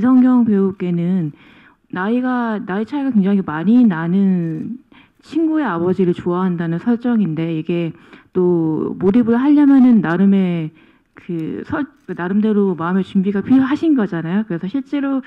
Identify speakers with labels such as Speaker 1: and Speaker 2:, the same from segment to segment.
Speaker 1: 이성경 배우께는 나이가 나이 차이가 굉장히 많이 나는 친구의 아버지를 좋아한다는 설정인데 이게 또 몰입을 하려면은 나름의 그 설, 나름대로 마음의 준비가 필요하신 거잖아요. 그래서 실제로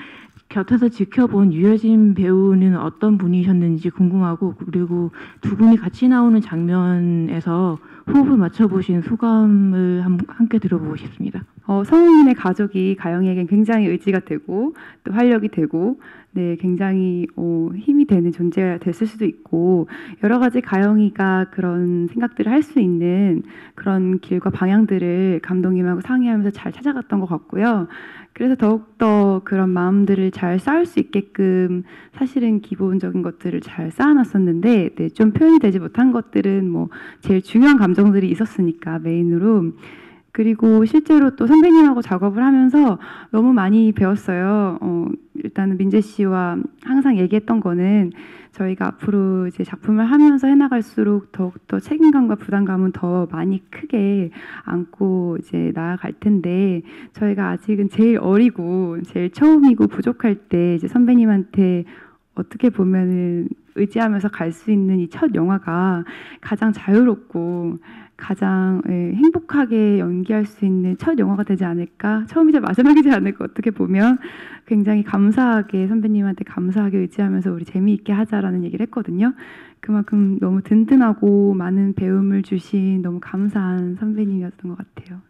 Speaker 1: 곁에서 지켜본 유해진 배우는 어떤 분이셨는지 궁금하고 그리고 두 분이 같이 나오는 장면에서 호흡을 맞춰보신 소감을 함- 함께 들어보고 싶습니다.
Speaker 2: 어, 성우님의 가족이 가영이에겐 굉장히 의지가 되고 또 활력이 되고 네, 굉장히 어, 힘이 되는 존재가 됐을 수도 있고 여러 가지 가영이가 그런 생각들을 할 수 있는 그런 길과 방향들을 감독님하고 상의하면서 잘 찾아갔던 것 같고요. 그래서 더욱더 그런 마음들을 잘 쌓을 수 있게끔 사실은 기본적인 것들을 잘 쌓아놨었는데 네, 좀 표현이 되지 못한 것들은 뭐 제일 중요한 감정들이 있었으니까 메인으로 그리고 실제로 또 선배님하고 작업을 하면서 너무 많이 배웠어요. 어, 일단은 민재 씨와 항상 얘기했던 거는 저희가 앞으로 이제 작품을 하면서 해나갈수록 더욱더 책임감과 부담감은 더 많이 크게 안고 이제 나아갈 텐데 저희가 아직은 제일 어리고 제일 처음이고 부족할 때 이제 선배님한테 어떻게 보면은 의지하면서 갈 수 있는 이 첫 영화가 가장 자유롭고 가장 예, 행복하게 연기할 수 있는 첫 영화가 되지 않을까 처음이자 마지막이지 않을까 어떻게 보면 굉장히 감사하게 선배님한테 감사하게 의지하면서 우리 재미있게 하자라는 얘기를 했거든요. 그만큼 너무 든든하고 많은 배움을 주신 너무 감사한 선배님이었던 것 같아요.